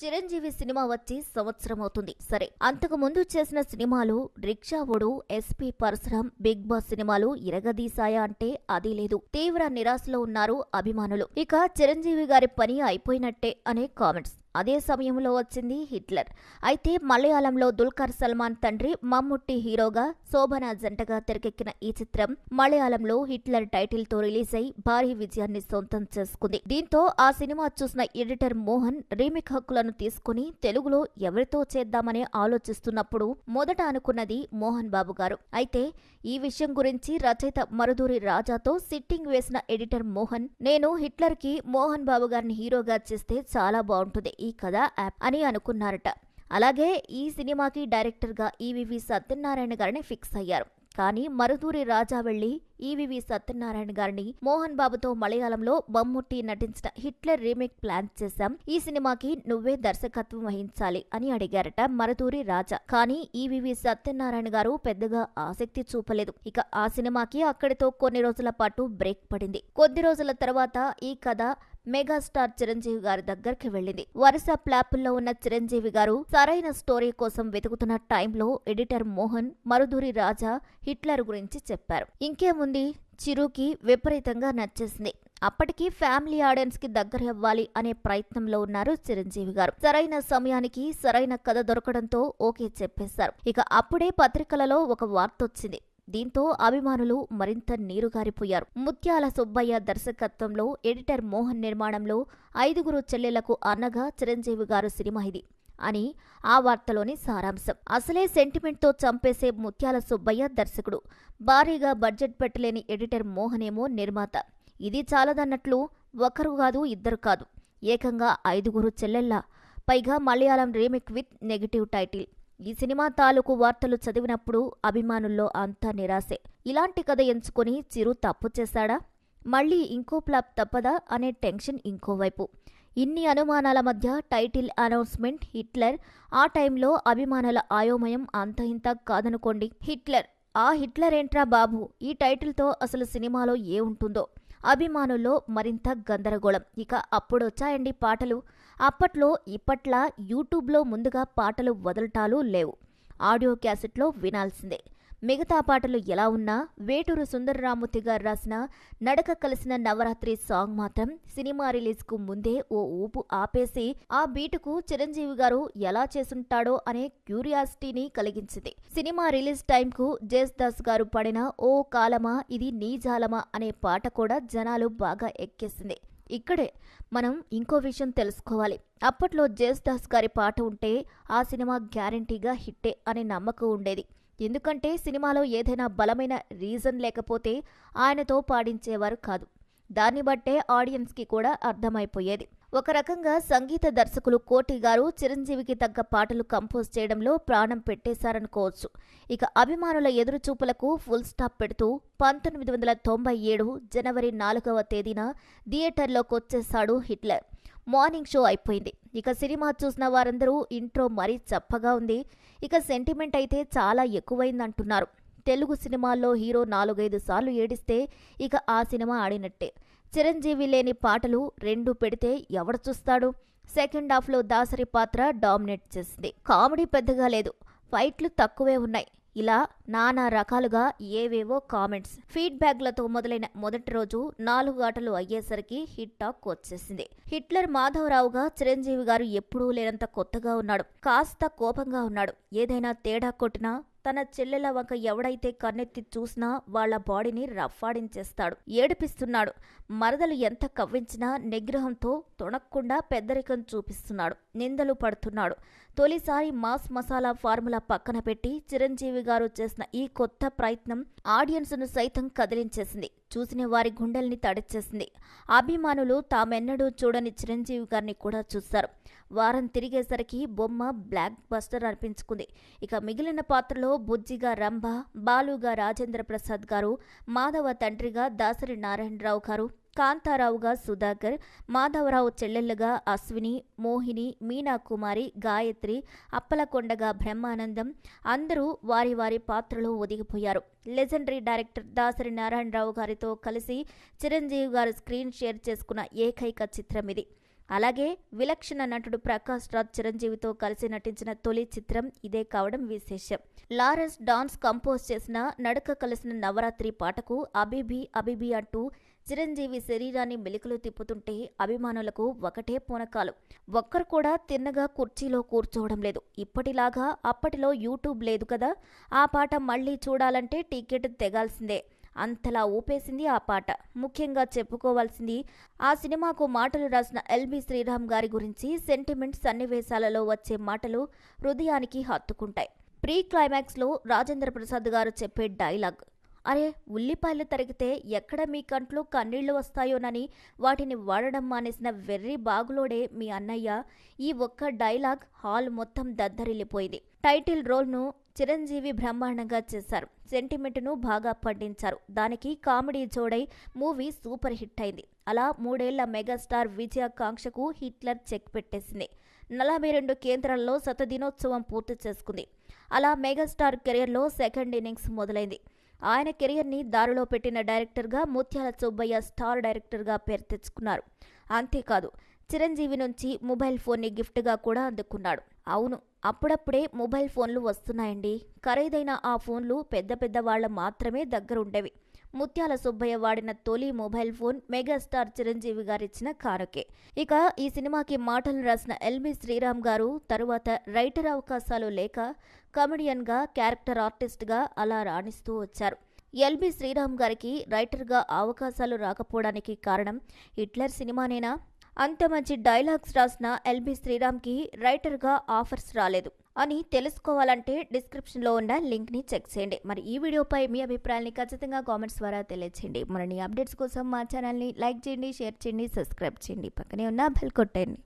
Chiranjeevi cinema వచ్చి సంవత్సరం అవుతుంది. సరే అంతకు ముందు చేసిన సినిమాలు Rikshavodu SP Parasuram Big Boss సినిమాలు ఇరగదీశాయా అంటే అది లేదు. తీవ్ర నిరాశలో ఉన్నారు అభిమానులు. ఇక చిరంజీవి గారి పని అయిపోయినట్టే అనే కామెంట్స్. అదే సమయంలో వచ్చింది హిట్లర్. అయితే మలయాళంలో దుల్కర్ సల్మాన్ తండ్రి మమ్ముట్టి హీరోగా శోభన జంటగా తెరకెక్కిన ఈ చిత్రం మలయాళంలో హిట్లర్ టైటిల్తో రిలీజ్ అయి భారీ విజయాన్ని సొంతం చేసుకుంది. దీంతో ఆ సినిమా చూసిన ఎడిటర్ మోహన్ రీమిక్ హక్కులను తీసుకుని తెలుగులో ఎవరితో చేద్దామని ఆలోచిస్తున్నప్పుడు మొదట అనుకున్నది మోహన్ బాబు గారు. అయితే ఈ విషయం గురించి రచయిత మరుదూరి రాజాతో సిట్టింగ్ వేసిన ఎడిటర్ మోహన్ నేను హిట్లర్కి మోహన్ బాబు గారిని హీరోగా చేస్తే చాలా బాగుంటుంది. ఈ కథ యాప్ అని అనుకున్నారట. అలాగే ఈ సినిమాకి డైరెక్టర్గా ఈవివి సత్యనారాయణ గారిని ఫిక్స్ అయ్యారు. కానీ మరుదూరి రాజా వెళ్ళి ఈవివి సత్యనారాయణ గారిని మోహన్ బాబుతో మలయాళంలో మమ్ముట్టి నటించిన హిట్లర్ రీమేక్ ప్లాన్ చేశాం. ఈ సినిమాకి నువ్వే దర్శకత్వం వహించాలి అని అడిగారట మరుదూరి రాజా. కానీ ఈవివి సత్యనారాయణ గారు పెద్దగా ఆసక్తి చూపలేదు. ఇక ఆ సినిమాకి అక్కడితో కొన్ని రోజుల పాటు బ్రేక్ పడింది. కొద్ది రోజుల తర్వాత ఈ కథ మెగాస్టార్ చిరంజీవి గారి దగ్గరికి వెళ్ళింది. వరుస ప్లాపుల్లో ఉన్న చిరంజీవి గారు సరైన స్టోరీ కోసం వెతుకుతున్న టైంలో ఎడిటర్ మోహన్ మరుదూరి రాజా హిట్లర్ గురించి చెప్పారు. ఇంకేముంది? చిరుకి విపరీతంగా నచ్చేసింది. అప్పటికి ఫ్యామిలీ ఆడియన్స్కి దగ్గర ఇవ్వాలి అనే ప్రయత్నంలో ఉన్నారు చిరంజీవి గారు. సరైన సమయానికి సరైన కథ దొరకడంతో ఓకే చెప్పేశారు. ఇక అప్పుడే పత్రికలలో ఒక వార్త వచ్చింది. దీంతో అభిమానులు మరింత నీరుగారిపోయారు. ముత్యాల సుబ్బయ్య దర్శకత్వంలో ఎడిటర్ మోహన్ నిర్మాణంలో ఐదుగురు చెల్లెలకు అన్నగా చిరంజీవి గారు సినిమా ఇది అని ఆ వార్తలోని సారాంశం. అసలే సెంటిమెంట్తో చంపేసే ముత్యాల సుబ్బయ్య దర్శకుడు. భారీగా బడ్జెట్ పెట్టలేని ఎడిటర్ మోహనేమో నిర్మాత. ఇది చాలదన్నట్లు ఒకరు కాదు ఇద్దరు కాదు. ఏకంగా ఐదుగురు చెల్లెళ్ళ పైగా Malayalam remake with negative title. ఈ సినిమా తాలూకు వార్తలు చదివినప్పుడు అభిమానుల్లో అంతా నిరాశే. ఇలాంటి కథ ఎంచుకొని చిరు తప్పు చేశాడా? మళ్ళీ ఇంకో ప్లాప్ తప్పదా అనే టెన్షన్ ఇంకోవైపు ఇన్ని అనుమానాల మధ్య టైటిల్ అనౌన్స్మెంట్ హిట్లర్. ఆ టైంలో అభిమానుల ఆయోమయం అంత ఇంత కాదనుకోండి. హిట్లర్. ఆ హిట్లర్ ఏంట్రా బాబు? ఈ టైటిల్తో అసలు సినిమాలో ఏ ఉంటుందో? అభిమానుల్లో మరింత గందరగోళం. ఇక అప్పుడొచ్చాయండి పాటలు. అప్పట్లో ఇప్పట్లా యూట్యూబ్లో ముందుగా పాటలు వదలటాలు లేవు. ఆడియో క్యాసెట్లో వినాల్సిందే. మిగతా పాటలు ఎలా ఉన్నా వేటూరు సుందరరామూర్తి గారు రాసిన నడక కలిసిన నవరాత్రి సాంగ్ మాత్రం సినిమా రిలీజ్కు ముందే ఓ ఊపు ఆపేసి ఆ బీటుకు చిరంజీవి గారు ఎలా చేసుంటాడో అనే క్యూరియాసిటీని కలిగించింది. సినిమా రిలీజ్ టైంకు జేస్ దాస్ గారు పడిన ఓ కాలమా ఇది నీ జాలమా అనే పాట కూడా జనాలు బాగా ఎక్కేసింది. ఇక్కడే మనం ఇంకో విషయం తెలుసుకోవాలి. అప్పట్లో జేస్ దాస్ గారి పాట ఉంటే ఆ సినిమా గ్యారంటీగా హిట్టే అనే నమ్మకం ఉండేది. ఎందుకంటే సినిమాలో ఏదైనా బలమైన రీజన్ లేకపోతే ఆయనతో పాడించేవారు కాదు. దాన్ని బట్టే ఆడియన్స్కి కూడా అర్థమైపోయేది. ఒక రకంగా సంగీత దర్శకులు కోటి గారు చిరంజీవికి తగ్గ పాటలు కంపోజ్ చేయడంలో ప్రాణం పెట్టేశారనుకోవచ్చు. ఇక అభిమానుల ఎదురుచూపులకు ఫుల్ స్టాప్ పెడుతూ పంతొమ్మిది వందల తొంభై ఏడు జనవరి నాలుగవ తేదీన థియేటర్లోకి వచ్చేశాడు హిట్లర్. మార్నింగ్ షో అయిపోయింది. ఇక సినిమా చూసిన వారందరూ ఇంట్రో మరీ చప్పగా ఉంది. ఇక సెంటిమెంట్ అయితే చాలా ఎక్కువైందంటున్నారు. తెలుగు సినిమాల్లో హీరో నాలుగైదు సార్లు ఏడిస్తే ఇక ఆ సినిమా ఆడినట్టే. చిరంజీవి లేని పాటలు రెండు పెడితే ఎవడు చూస్తాడు? సెకండ్ హాఫ్లో దాసరి పాత్ర డామినేట్ చేసింది. కామెడీ పెద్దగా లేదు. ఫైట్లు తక్కువే ఉన్నాయి. ఇలా నానా రకాలుగా ఏవేవో కామెంట్స్ ఫీడ్బ్యాక్లతో మొదలైన మొదటి రోజు నాలుగు ఆటలు అయ్యేసరికి హిట్ టాక్ వచ్చేసింది. హిట్లర్ మాధవరావుగా చిరంజీవి గారు ఎప్పుడూ లేనంత కొత్తగా ఉన్నాడు. కాస్త కోపంగా ఉన్నాడు. ఏదైనా తేడా కొట్టినా తన చెల్లెల వంక ఎవడైతే కన్నెత్తి చూసినా వాళ్ళ బాడీని రఫాడించేస్తాడు ఏడిపిస్తున్నాడు. మరదలు ఎంత కవ్వించినా నిగ్రహంతో తొణక్కుండా పెద్దరికం చూపిస్తున్నాడు నిందలు పడుతున్నాడు. తొలిసారి మాస్ మసాలా ఫార్ములా పక్కన పెట్టి చిరంజీవి గారు చేసిన ఈ కొత్త ప్రయత్నం ఆడియన్స్ను సైతం కదిలించేసింది. చూసిన వారి గుండెల్ని తడిచేసింది. అభిమానులు తామెన్నడూ చూడని చిరంజీవి గారిని కూడా చూశారు. వారం తిరిగేసరికి బొమ్మ బ్లాక్ బస్టర్ అనిపించుకుంది. ఇక మిగిలిన పాత్రలో బుజ్జిగా రంభ బాలుగా రాజేంద్ర ప్రసాద్ గారు మాధవ తండ్రిగా దాసరి నారాయణరావు గారు కాంతారావుగా సుధాకర్ మాధవరావు చెల్లెళ్ళగా అశ్విని మోహిని మీనా కుమారి గాయత్రి అప్పలకొండగా బ్రహ్మానందం అందరూ వారి వారి పాత్రలో ఒదిగిపోయారు. లెజెండరీ డైరెక్టర్ దాసరి నారాయణరావు గారితో కలిసి చిరంజీవి గారు స్క్రీన్ షేర్ చేసుకున్న ఏకైక చిత్రం ఇది. అలాగే విలక్షణ నటుడు ప్రకాష్ రాజ్ చిరంజీవితో కలిసి నటించిన తొలి చిత్రం ఇదే కావడం విశేషం. లారెన్స్ డాన్స్ కంపోజ్ చేసిన నడక కలిసిన నవరాత్రి పాటకు అబిబి అబిబి అంటూ చిరంజీవి శరీరాన్ని మెలికలు తిప్పుతుంటే అభిమానులకు ఒకటే పూనకాలు. ఒక్కరు కూడా తిన్నగా కుర్చీలో కూర్చోవడం లేదు. ఇప్పటిలాగా అప్పటిలో యూట్యూబ్ లేదు కదా. ఆ పాట మళ్ళీ చూడాలంటే టికెట్ తెగాల్సిందే. అంతలా ఊపేసింది ఆ పాట. ముఖ్యంగా చెప్పుకోవాల్సింది ఆ సినిమాకు మాటలు రాసిన ఎల్బి శ్రీరామ్ గారి గురించి సెంటిమెంట్ సన్నివేశాలలో వచ్చే మాటలు హృదయానికి హత్తుకుంటాయి. ప్రీ క్లైమాక్స్లో రాజేంద్ర ప్రసాద్ గారు చెప్పే డైలాగ్ అరే ఉల్లిపాయలు తరిగితే ఎక్కడ మీ కంట్లో కన్నీళ్ళు వస్తాయోనని వాటిని వాడడం మానేసిన వెర్రి బాగులోడే మీ అన్నయ్య. ఈ ఒక్క డైలాగ్ హాల్ మొత్తం దద్దరిల్లిపోయింది. టైటిల్ రోల్ను చిరంజీవి బ్రహ్మాండంగా చేశారు. సెంటిమెంట్ను బాగా పండించారు. దానికి కామెడీ జోడై మూవీ సూపర్ హిట్ అయింది. అలా మూడేళ్ళ మెగాస్టార్ విజయాకాంక్షకు హిట్లర్ చెక్ పెట్టేసింది. నలభై రెండు కేంద్రాల్లో శతదినోత్సవం పూర్తి చేసుకుంది. అలా మెగాస్టార్ కెరియర్లో సెకండ్ ఇన్నింగ్స్ మొదలైంది. ఆయన కెరియర్ని దారిలో పెట్టిన డైరెక్టర్గా ముత్యాల సుబ్బయ్య స్టార్ డైరెక్టర్గా పేరు తెచ్చుకున్నారు. అంతేకాదు చిరంజీవి నుంచి మొబైల్ ఫోన్ని గిఫ్ట్గా కూడా అందుకున్నాడు. అవును అప్పుడప్పుడే మొబైల్ ఫోన్లు వస్తున్నాయండి. ఖరీదైన ఆ ఫోన్లు పెద్ద పెద్ద వాళ్ళ మాత్రమే దగ్గరుండేవి. ముత్యాల సుబ్బయ్య వాడిన తొలి మొబైల్ ఫోన్ మెగాస్టార్ చిరంజీవి గారిచ్చిన కానుకే. ఇక ఈ సినిమాకి మాటలు రాసిన ఎల్బి శ్రీరామ్ గారు తరువాత రైటర్ అవకాశాలు లేక కమెడియన్గా క్యారెక్టర్ ఆర్టిస్ట్గా అలా రాణిస్తూ వచ్చారు. ఎల్బి శ్రీరామ్ గారికి రైటర్గా అవకాశాలు రాకపోవడానికి కారణం హిట్లర్ సినిమానేనా? అంత మంచి డైలాగ్స్ రాసిన ఎల్బి శ్రీరామ్కి రైటర్గా ఆఫర్స్ రాలేదు. అని తెలుసుకోవాలంటే డిస్క్రిప్షన్లో ఉన్న లింక్ని చెక్ చేయండి. మరి ఈ వీడియోపై మీ అభిప్రాయాన్ని ఖచ్చితంగా కామెంట్స్ ద్వారా తెలియచేయండి. మరిన్ని అప్డేట్స్ కోసం మా ఛానల్ని లైక్ చేయండి షేర్ చేయండి సబ్స్క్రైబ్ చేయండి. పక్కనే ఉన్న బెల్ కొట్టండి